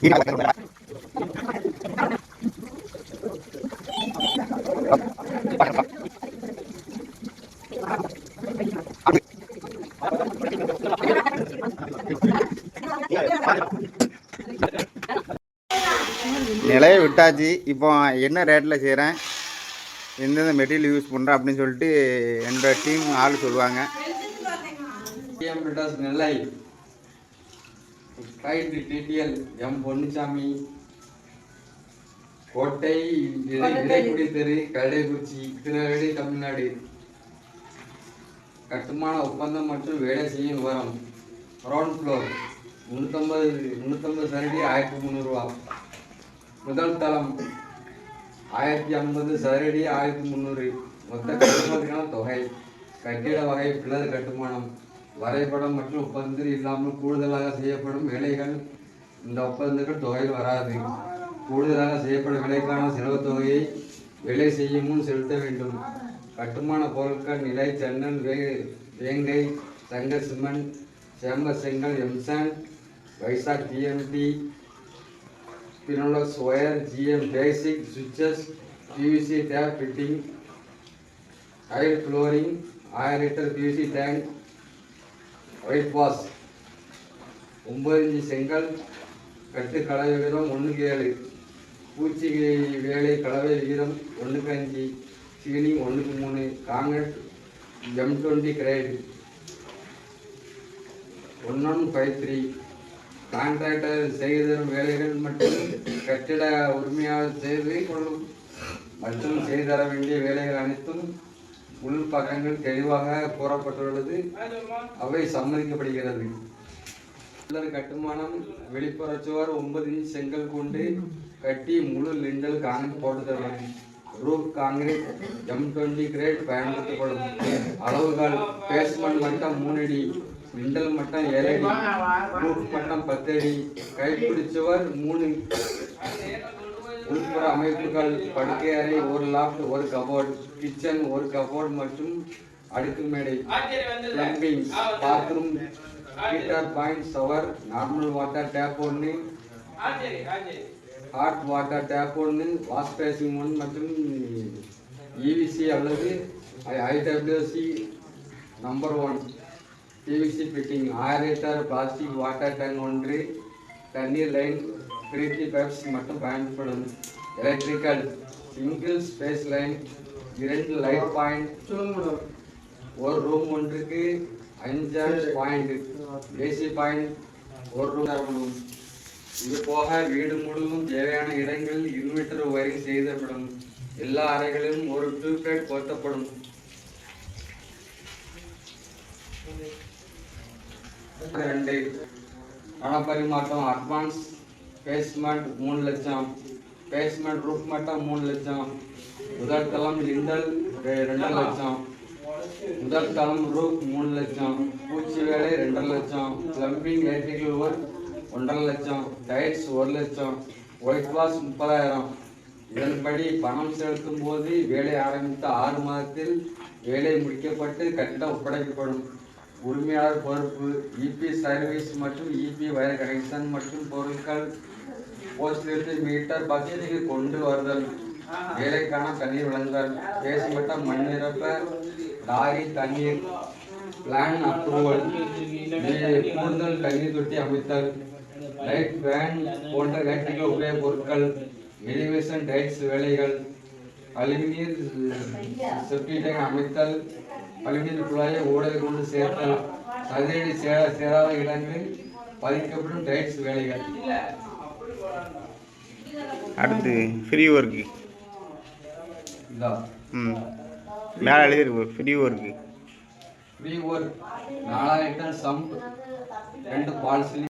Gracias. நிலையை விட்டாச்சு. இப்போ என்ன ரேட்டில் செய்கிறேன் எந்தெந்த மெட்டீரியல் யூஸ் பண்ணுறேன் அப்படின்னு சொல்லிட்டு என்னோட டீம் ஆள் சொல்லுவாங்க. நெல்லை டிடிஎல் எம் பொன்னுசாமி கோட்டை இடைக்குடி தெரு கடைக்குறிச்சி திருநெல்வேலி தமிழ்நாடு. கட்டுமான ஒப்பந்தம் மற்றும் வேலை செய்யும் விவரம். கிரவுண்ட் ஃப்ளோர் முந்நூற்றம்பது முந்நூற்றம்பது சதுரடி ஆயிரத்தி முந்நூறுரூவா முதல் தளம் ஆயிரத்தி ஐம்பது சதுரடி ஆயிரத்தி முந்நூறு மொத்த கட்டுமானத்துக்கான தொகை கட்டிட வகை பிளர் கட்டுமானம் வரைபடம் மற்றும் ஒப்பந்தத்தில் இல்லாமல் கூடுதலாக செய்யப்படும் வேலைகள். இந்த ஒப்பந்தங்கள் தொகையில் வராது. கூடுதலாக செய்யப்படும் வேலைக்கான செலவு தொகையை வேலை செய்யும் செலுத்த வேண்டும். கட்டுமான பொருட்கள் நிலை ஜன்னல் வே வேங்கை தங்க சிமெண்ட் சேம்ப செங்கல் M sand Vizag TMT wire GM basic basic switches, tape fitting fitting, flooring ஆயிரம் litre PVC tank white wash ஒம்பது இன்ச்சு செங்கல் கட்டு கலவை ஒன்று ஒன்றுக்கு ஏழு. பூச்சி வேலை கலவை விகிதம் ஒன்றுக்கு அஞ்சு சீனி ஒன்றுக்கு மூணு concrete M twenty grade one one five three contractor செய்து தரும் வேலைகள் மற்றும் கட்டிட உரிமையாளர் செய்து கொள்ளும் மற்றும் செய்து தர வேண்டிய வேலைகள் அனைத்தும் உள் பக்கங்கள் தெளிவாக கூறப்பட்டுள்ளது. அவை சம்மதிக்கப்படுகிறது. பில்லர் கட்டுமானம் வெளிப்புற சுவர் ஒன்பது இன்ச் செங்கல் கொண்டு கட்டி முழு லிண்டல் காங்கிரீட் போட்டு தரலாம் roof concrete M twenty grade பயன்படுத்தப்படும். அளவுகள் பேஸ்மெண்ட் மட்டம் மூணு அடி லிண்டல் மட்டம் ஏழு அடி ரூப் மட்டம் பத்து அடி கைப்பிடி சுவர் மூணு உள்புற அமைப்புகள் படுக்கை அறை ஒரு லாஃப்ட் ஒரு கபோர்ட் கிச்சன் ஒரு கபோர்ட் மற்றும் அடுக்கு மேடை. Plumbing bathroom heater point shower normal water tap ஒன்று ஹாட் வாட்டர் டேப் ஒன்று வாஷ் பேசிங் ஒன்று மற்றும் இவிசி அல்லது IWC number one PVC fitting aerator plastic water tank ஒன்று தண்ணீர் லைன் பிரீத்தி பைப்ஸ் மட்டும் பயன்படும் எலக்ட்ரிக்கல் சிங்கிள் ஸ்பேஸ் லைன் இரண்டு லைட் பாயிண்ட் ஒரு ரூம் ஒன்றுக்கு அஞ்சு பாயிண்ட். AC point. ஒரு தரப்படும் இது போக வீடு முழுவதும் தேவையான இடங்களில் இன்வெர்டர் ஒயரிங் செய்தப்படும். எல்லா அறைகளிலும் ஒரு டியூப்லைட் பொருத்தப்படும். ரெண்டு பணப்பரிமாற்றம் அட்வான்ஸ் பேஸ்மெண்ட் மூணு லட்சம். பேஸ்மெண்ட் ரூப் மட்டும் மூணு லட்சம். முதல் தளம் லிண்டல் ரெண்டு லட்சம். முதல் தளம் ரூப் மூணு லட்சம் பூச்சி வேலை ரெண்டரை லட்சம் பிளம்பிங் எலக்ட்ரிக்கல் ஒர்க் ஒன்றரை லட்சம் டைல்ஸ் ஒரு லட்சம் ஒயிட் வாஷ் முப்பதாயிரம். இதன்படி பணம் செலுத்தும் போது வேலை ஆரம்பித்த ஆறு மாதத்தில் வேலை முடிக்கப்பட்டு கட்டிடம் ஒப்படைக்கப்படும். உரிமையாளர் பொறுப்பு இபி சர்வீஸ் மற்றும் இபி வயர் கனெக்ஷன் மற்றும் பொருட்கள் போஸ்டிலிருந்து மீட்டர் பகுதிக்கு கொண்டு வருதல். வேலைக்கான தண்ணீர் வழங்குதல் பேசப்பட்ட மண் நிரப்ப லாரி தண்ணீர் பிளான் அப்ரூவல் கூடுதல் தண்ணீர் தொட்டி அமைத்தல். லைட் வேன் போன்ற எலக்ட்ரிக்கல் உபயோக பொருட்கள் எலிவேஷன் டைட்ஸ் வேலைகள் கழிவுநீர் செப்டி அமைத்தல் கழிவுநீர் குழாயை ஓடை கொண்டு சேர்த்தல் சதுரடி சே சேராத இடங்களில் பதிக்கப்படும் டைட்ஸ் வேலைகள். அடுத்து ஃப்ரீ ஒர்க்கு ம். மேலே எழுதியிருக்கு ஃப்ரீ ஒர்க்கு ஃப்ரீ ஒர்க் நாலாயிரம் டன் சம்ப் ரெண்டு பால்